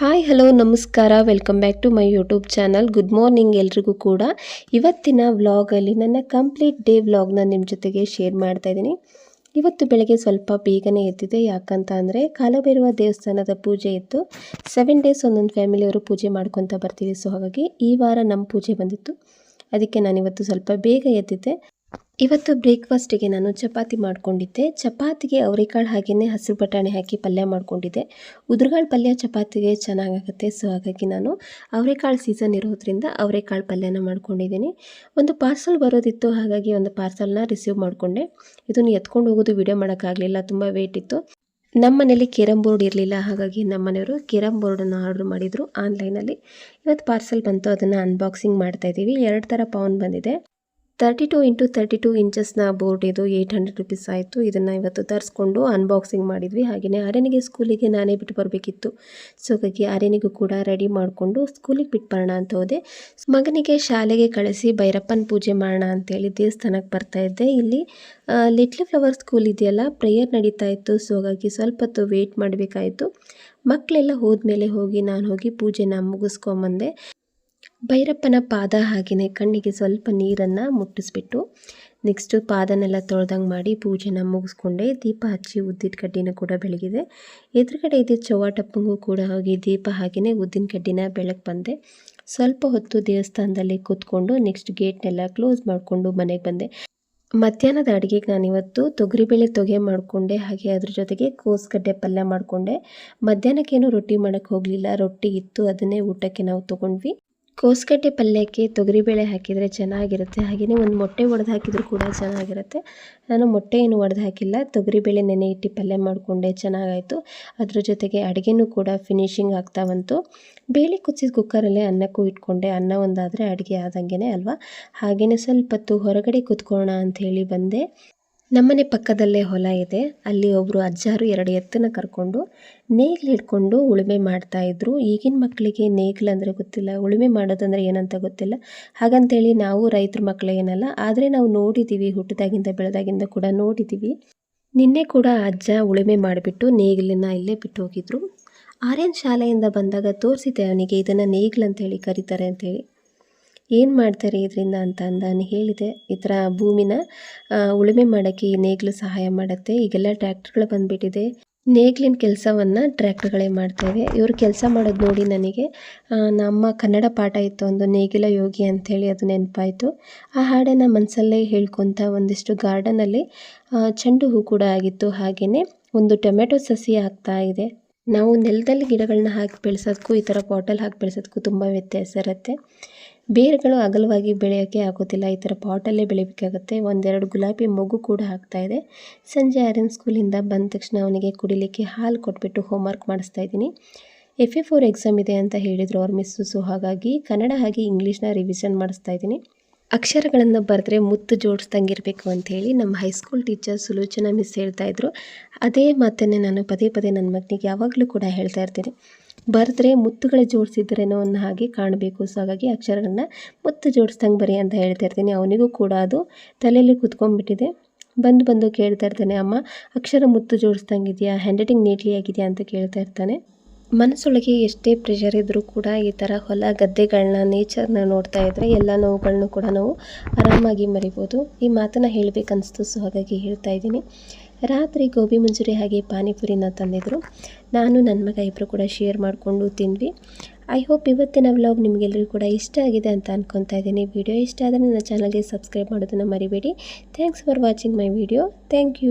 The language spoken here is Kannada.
ಹಾಯ್ ಹಲೋ ನಮಸ್ಕಾರ. Welcome back to my YouTube channel good morning ಎಲ್ರಿಗೂ ಕೂಡ. ಇವತ್ತಿನ ವ್ಲಾಗಲ್ಲಿ ನನ್ನ ಕಂಪ್ಲೀಟ್ ಡೇ ವ್ಲಾಗ್ನ ನಿಮ್ಮ ಜೊತೆಗೆ ಶೇರ್ ಮಾಡ್ತಾ ಇದ್ದೀನಿ. ಇವತ್ತು ಬೆಳಗ್ಗೆ ಸ್ವಲ್ಪ ಬೇಗನೆ ಎದ್ದಿದೆ. ಯಾಕಂತ ಅಂದರೆ ಕಾಲಭೈರವ ದೇವಸ್ಥಾನದ ಪೂಜೆ ಇತ್ತು. ಸೆವೆನ್ ಡೇಸ್ ಒಂದೊಂದು ಫ್ಯಾಮಿಲಿಯವರು ಪೂಜೆ ಮಾಡ್ಕೊತಾ ಬರ್ತೀವಿ. ಸೊ ಹಾಗಾಗಿ ಈ ವಾರ ನಮ್ಮ ಪೂಜೆ ಬಂದಿತ್ತು. ಅದಕ್ಕೆ ನಾನಿವತ್ತು ಸ್ವಲ್ಪ ಬೇಗ ಎದ್ದಿದ್ದೆ. ಇವತ್ತು ಬ್ರೇಕ್ಫಾಸ್ಟಿಗೆ ನಾನು ಚಪಾತಿ ಮಾಡಿಕೊಂಡಿದ್ದೆ. ಚಪಾತಿಗೆ ಅವರೆಕಾಳು ಹಾಗೆಯೇ ಹಸಿರು ಬಟಾಣಿ ಹಾಕಿ ಪಲ್ಯ ಮಾಡ್ಕೊಂಡಿದ್ದೆ. ಉದುರುಗಾಳು ಪಲ್ಯ ಚಪಾತಿಗೆ ಚೆನ್ನಾಗಾಗುತ್ತೆ, ಸೊ ಹಾಗಾಗಿ ನಾನು ಅವರೆಕಾಳು ಸೀಸನ್ ಇರೋದ್ರಿಂದ ಅವರೆಕಾಳು ಪಲ್ಯನ ಮಾಡ್ಕೊಂಡಿದ್ದೀನಿ. ಒಂದು ಪಾರ್ಸಲ್ ಬರೋದಿತ್ತು, ಹಾಗಾಗಿ ಒಂದು ಪಾರ್ಸಲ್ನ ರಿಸೀವ್ ಮಾಡಿಕೊಂಡೆ. ಇದನ್ನು ಎತ್ಕೊಂಡು ಹೋಗೋದು ವಿಡಿಯೋ ಮಾಡೋಕ್ಕಾಗಲಿಲ್ಲ, ತುಂಬ ವೇಟ್ ಇತ್ತು. ನಮ್ಮ ಮನೇಲಿ ಕೇರಮ್ ಬೋರ್ಡ್ ಇರಲಿಲ್ಲ, ಹಾಗಾಗಿ ನಮ್ಮ ಮನೆಯವರು ಕೇರಮ್ ಬೋರ್ಡನ್ನು ಆರ್ಡ್ರ್ ಮಾಡಿದರು ಆನ್ಲೈನಲ್ಲಿ ಇವತ್ತು ಪಾರ್ಸಲ್ ಬಂತು, ಅದನ್ನು ಅನ್ಬಾಕ್ಸಿಂಗ್ ಮಾಡ್ತಾಯಿದ್ದೀವಿ ಎರಡು ಥರ ಪೌನ್ ಬಂದಿದೆ. Thirty two into thirty two ಇಂಚಸ್ನ board ಇದು ಏಯ್ಟ್ ಹಂಡ್ರೆಡ್ ರುಪೀಸ್ ಆಯಿತು. ಇದನ್ನು ಇವತ್ತು ತರಿಸ್ಕೊಂಡು ಅನ್ಬಾಕ್ಸಿಂಗ್ ಮಾಡಿದ್ವಿ. ಹಾಗೆಯೇ ಆರ್ಯನಿಗೆ ಸ್ಕೂಲಿಗೆ ನಾನೇ ಬಿಟ್ಟು ಬರಬೇಕಿತ್ತು. ಸೊ ಹಾಗಾಗಿ ಆರ್ಯನಿಗೂ ಕೂಡ ರೆಡಿ ಮಾಡಿಕೊಂಡು ಸ್ಕೂಲಿಗೆ ಬಿಟ್ಟು ಬರೋಣ ಅಂತ ಹೋದೆ. ಮಗನಿಗೆ ಶಾಲೆಗೆ ಕಳಿಸಿ ಭೈರಪ್ಪನ ಪೂಜೆ ಮಾಡೋಣ ಅಂತೇಳಿ ದೇವಸ್ಥಾನಕ್ಕೆ ಬರ್ತಾ ಇದ್ದೆ. ಇಲ್ಲಿ ಲಿಟ್ಲ್ ಫ್ಲವರ್ ಸ್ಕೂಲ್ ಇದೆಯಲ್ಲ ಪ್ರೇಯರ್ ನಡೀತಾ ಇತ್ತು. ಸೊ ಹಾಗಾಗಿ ಸ್ವಲ್ಪ ಹೊತ್ತು ವೇಟ್ ಮಾಡಬೇಕಾಯಿತು. ಮಕ್ಕಳೆಲ್ಲ ಹೋದ್ಮೇಲೆ ಹೋಗಿ, ನಾನು ಹೋಗಿ ಪೂಜೆನ ಮುಗಿಸ್ಕೊಂಬಂದೆ. ಭೈರಪ್ಪನ ಪಾದ ಹಾಗೆಯೇ ಕಣ್ಣಿಗೆ ಸ್ವಲ್ಪ ನೀರನ್ನು ಮುಟ್ಟಿಸ್ಬಿಟ್ಟು ನೆಕ್ಸ್ಟು ಪಾದನೆಲ್ಲ ತೊಳೆದಂಗೆ ಮಾಡಿ ಪೂಜೆನ ಮುಗಿಸ್ಕೊಂಡೆ. ದೀಪ ಹಚ್ಚಿ ಉದ್ದಿನ ಕಡ್ಡಿನ ಕೂಡ ಬೆಳಗಿದೆ. ಎದುರುಗಡೆ ಇದೆ ಚೌವಾಟಪ್ಪಂಗೂ ಕೂಡ ಹೋಗಿ ದೀಪ ಹಾಗೆಯೇ ಉದ್ದಿನ ಕಡ್ಡಿನ ಬೆಳಗ್ಗೆ ಬಂದೆ. ಸ್ವಲ್ಪ ಹೊತ್ತು ದೇವಸ್ಥಾನದಲ್ಲಿ ಕೂತ್ಕೊಂಡು ನೆಕ್ಸ್ಟ್ ಗೇಟ್ನೆಲ್ಲ ಕ್ಲೋಸ್ ಮಾಡಿಕೊಂಡು ಮನೆಗೆ ಬಂದೆ. ಮಧ್ಯಾಹ್ನದ ಅಡುಗೆಗೆ ನಾನಿವತ್ತು ತೊಗರಿಬೇಳೆ ತೊಗೆ ಮಾಡಿಕೊಂಡೆ. ಹಾಗೆ ಅದ್ರ ಜೊತೆಗೆ ಕೋಸ್ಗಡ್ಡೆ ಪಲ್ಯ ಮಾಡಿಕೊಂಡೆ. ಮಧ್ಯಾಹ್ನಕ್ಕೇನು ರೊಟ್ಟಿ ಮಾಡೋಕ್ಕೆ ಹೋಗಲಿಲ್ಲ. ರೊಟ್ಟಿ ಇತ್ತು, ಅದನ್ನೇ ಊಟಕ್ಕೆ ನಾವು ತೊಗೊಂಡ್ವಿ. ಕೋಸ್ಗಡ್ಡೆ ಪಲ್ಯಕ್ಕೆ ತೊಗರಿಬೇಳೆ ಹಾಕಿದರೆ ಚೆನ್ನಾಗಿರುತ್ತೆ. ಹಾಗೆಯೇ ಒಂದು ಮೊಟ್ಟೆ ಒಡೆದು ಹಾಕಿದರೂ ಕೂಡ ಚೆನ್ನಾಗಿರುತ್ತೆ. ನಾನು ಮೊಟ್ಟೆ ಏನು ಒಡೆದು ಹಾಕಿಲ್ಲ. ತೊಗರಿಬೇಳೆ ನೆನೆ ಇಟ್ಟು ಪಲ್ಯ ಮಾಡಿಕೊಂಡೆ, ಚೆನ್ನಾಗಾಯಿತು. ಅದ್ರ ಜೊತೆಗೆ ಅಡುಗೆನೂ ಕೂಡ ಫಿನಿಶಿಂಗ್ ಆಗ್ತಾ ಬಂತು. ಬೇಳೆ ಕುಚ್ಚಿದ ಕುಕ್ಕರಲ್ಲೇ ಅನ್ನಕ್ಕೂ ಇಟ್ಕೊಂಡೆ. ಅನ್ನ ಒಂದಾದರೆ ಅಡುಗೆ ಆದಂಗೆ ಅಲ್ವಾ? ಹಾಗೆಯೇ ಸ್ವಲ್ಪ ಹೊತ್ತು ಹೊರಗಡೆ ಕೂತ್ಕೊಳ್ಳೋಣ ಅಂಥೇಳಿ ಬಂದೆ. ನಮ್ಮನೆ ಪಕ್ಕದಲ್ಲೇ ಹೊಲ ಇದೆ. ಅಲ್ಲಿ ಒಬ್ಬರು ಅಜ್ಜಾರು ಎರಡು ಎತ್ತನ್ನ ಕರ್ಕೊಂಡು ನೇಗಿಲು ಹಿಡ್ಕೊಂಡು ಉಳುಮೆ ಮಾಡ್ತಾಯಿದ್ರು ಈಗಿನ ಮಕ್ಕಳಿಗೆ ನೇಗಿಲು ಅಂದರೆ ಗೊತ್ತಿಲ್ಲ, ಉಳುಮೆ ಮಾಡೋದಂದರೆ ಏನಂತ ಗೊತ್ತಿಲ್ಲ. ಹಾಗಂತೇಳಿ ನಾವು ರೈತರ ಮಕ್ಕಳು ಏನಲ್ಲ, ಆದರೆ ನಾವು ನೋಡಿದ್ದೀವಿ ಹುಟ್ಟಿದಾಗಿಂದ ಬೆಳೆದಾಗಿಂದ ಕೂಡ ನೋಡಿದ್ದೀವಿ ನಿನ್ನೆ ಕೂಡ ಅಜ್ಜ ಉಳುಮೆ ಮಾಡಿಬಿಟ್ಟು ನೇಗಿಲನ್ನ ಇಲ್ಲೇ ಬಿಟ್ಟು ಹೋಗಿದ್ರು ಆರ್ಯನ್ ಶಾಲೆಯಿಂದ ಬಂದಾಗ ತೋರಿಸಿದ್ದೆ ಅವನಿಗೆ, ಇದನ್ನು ನೇಗಿಲು ಅಂತೇಳಿ ಕರೀತಾರೆ ಅಂತೇಳಿ. ಏನು ಮಾಡ್ತಾರೆ ಇದರಿಂದ ಅಂತ ನಾನು ಹೇಳಿದೆ. ಈ ಥರ ಭೂಮಿನ ಉಳುಮೆ ಮಾಡೋಕ್ಕೆ ಈ ನೇಗಿಲು ಸಹಾಯ ಮಾಡುತ್ತೆ. ಈಗೆಲ್ಲ ಟ್ರ್ಯಾಕ್ಟರ್ಗಳು ಬಂದುಬಿಟ್ಟಿದೆ. ನೇಗಿಲಿನ ಕೆಲಸವನ್ನು ಟ್ರ್ಯಾಕ್ಟರ್ಗಳೇ ಮಾಡ್ತೇವೆ. ಇವರು ಕೆಲಸ ಮಾಡೋದು ನೋಡಿ ನನಗೆ ನಮ್ಮ ಕನ್ನಡ ಪಾಠ ಇತ್ತು ಒಂದು ನೇಗಿಲ ಯೋಗಿ ಅಂಥೇಳಿ ಅದು ನೆನಪಾಯಿತು. ಆ ಹಾಡನ್ನು ಮನಸ್ಸಲ್ಲೇ ಹೇಳ್ಕೊತ ಒಂದಿಷ್ಟು ಗಾರ್ಡನಲ್ಲಿ ಚೆಂಡು ಹೂ ಕೂಡ ಆಗಿತ್ತು. ಹಾಗೆಯೇ ಒಂದು ಟೊಮೆಟೊ ಸಸಿ ಆಗ್ತಾ ಇದೆ. ನಾವು ನೆಲದಲ್ಲಿ ಗಿಡಗಳನ್ನ ಹಾಕಿ ಬೆಳೆಸೋದಕ್ಕೂ ಈ ಥರ ಬಾಟಲ್ ಹಾಕಿ ಬೆಳೆಸೋದಕ್ಕೂ ತುಂಬ ವ್ಯತ್ಯಾಸ ಇರುತ್ತೆ. ಬೇರುಗಳು ಅಗಲವಾಗಿ ಬೆಳೆಯೋಕ್ಕೆ ಆಗೋದಿಲ್ಲ ಈ ಥರ ಪಾಟಲ್ಲೇ ಬೆಳಿಬೇಕಾಗುತ್ತೆ. ಒಂದೆರಡು ಗುಲಾಬಿ ಮಗು ಕೂಡ ಆಗ್ತಾ ಇದೆ. ಸಂಜೆ ಆರ್ಯನ್ ಸ್ಕೂಲಿಂದ ಬಂದ ತಕ್ಷಣ ಅವನಿಗೆ ಕುಡಿಲಿಕ್ಕೆ ಹಾಲು ಕೊಟ್ಬಿಟ್ಟು ಹೋಮ್ವರ್ಕ್ ಮಾಡಿಸ್ತಾ ಇದ್ದೀನಿ. ಎಫ್ ಎ ಫೋರ್ ಎಕ್ಸಾಮ್ ಇದೆ ಅಂತ ಹೇಳಿದರು ಅವ್ರ ಮಿಸ್ಸು ಹಾಗಾಗಿ ಕನ್ನಡ ಹಾಗೆ ಇಂಗ್ಲೀಷ್ನ ರಿವಿಷನ್ ಮಾಡಿಸ್ತಾ ಇದ್ದೀನಿ. ಅಕ್ಷರಗಳನ್ನು ಬರೆದ್ರೆ ಮುತ್ತು ಜೋಡಿಸ್ದಂಗಿರಬೇಕು ಅಂಥೇಳಿ ನಮ್ಮ ಹೈಸ್ಕೂಲ್ ಟೀಚರ್ ಸುಲೋಚನಾ ಮಿಸ್ ಹೇಳ್ತಾಯಿದ್ರು ಅದೇ ಮಾತನ್ನೇ ನಾನು ಪದೇ ಪದೇ ನನ್ನ ಮಗನಿಗೆ ಯಾವಾಗಲೂ ಕೂಡ ಹೇಳ್ತಾ ಇರ್ತೀನಿ. ಬರೆದ್ರೆ ಮುತ್ತುಗಳ ಜೋಡಿಸಿದ್ರೇನೋ ಅನ್ನೋ ಹಾಗೆ ಕಾಣಬೇಕು. ಸೊ ಹಾಗಾಗಿ ಅಕ್ಷರಗಳನ್ನ ಮುತ್ತು ಜೋಡಿಸ್ದಂಗೆ ಬರಿ ಅಂತ ಹೇಳ್ತಾ ಇರ್ತೀನಿ. ಅವನಿಗೂ ಕೂಡ ಅದು ತಲೆಯಲ್ಲಿ ಕುತ್ಕೊಂಡ್ಬಿಟ್ಟಿದೆ. ಬಂದು ಬಂದು ಕೇಳ್ತಾ ಇರ್ತಾನೆ, ಅಮ್ಮ, ಅಕ್ಷರ ಮುತ್ತು ಜೋಡಿಸ್ದಂಗೆ ಇದೆಯಾ ಹ್ಯಾಂಡ್ ರೈಟಿಂಗ್ ನೀಟ್ಲಿ ಆಗಿದೆಯಾ? ಅಂತ ಕೇಳ್ತಾ ಇರ್ತಾನೆ. ಮನಸ್ಸೊಳಗೆ ಎಷ್ಟೇ ಪ್ರೆಷರ್ ಇದ್ದರೂ ಕೂಡ ಈ ಥರ ಹೊಲ ಗದ್ದೆಗಳನ್ನ ನೇಚರ್ನ ನೋಡ್ತಾ ಇದ್ದರೆ ಎಲ್ಲ ನೋವುಗಳನ್ನೂ ಕೂಡ ನಾವು ಆರಾಮಾಗಿ ಮರಿಬೋದು. ಈ ಮಾತನ್ನು ಹೇಳಬೇಕನ್ನಿಸ್ತು ಸೊ ಹಾಗಾಗಿ ಹೇಳ್ತಾ ಇದ್ದೀನಿ. ರಾತ್ರಿ ಗೋಬಿ ಮಂಚೂರಿ ಹಾಗೆ ಪಾನಿಪುರಿನ ತಂದಿದ್ರು. ನಾನು ನನ್ನ ಮಗ ಇಬ್ಬರು ಕೂಡ ಶೇರ್ ಮಾಡಿಕೊಂಡು ತಿಂದ್ವಿ. ಐ ಹೋಪ್ ಇವತ್ತಿನ ವ್ಲಾಗ್ ನಿಮಗೆಲ್ಲರಿಗೂ ಕೂಡ ಇಷ್ಟ ಆಗಿದೆ ಅಂತ ಅನ್ಕೊತಾ ಇದ್ದೀನಿ. ವಿಡಿಯೋ ಇಷ್ಟ ಆದರೆ ನನ್ನ ಚಾನಲ್ಗೆ ಸಬ್ಸ್ಕ್ರೈಬ್ ಮಾಡೋದನ್ನು ಮರಿಬೇಡಿ. Thanks for watching my video thank you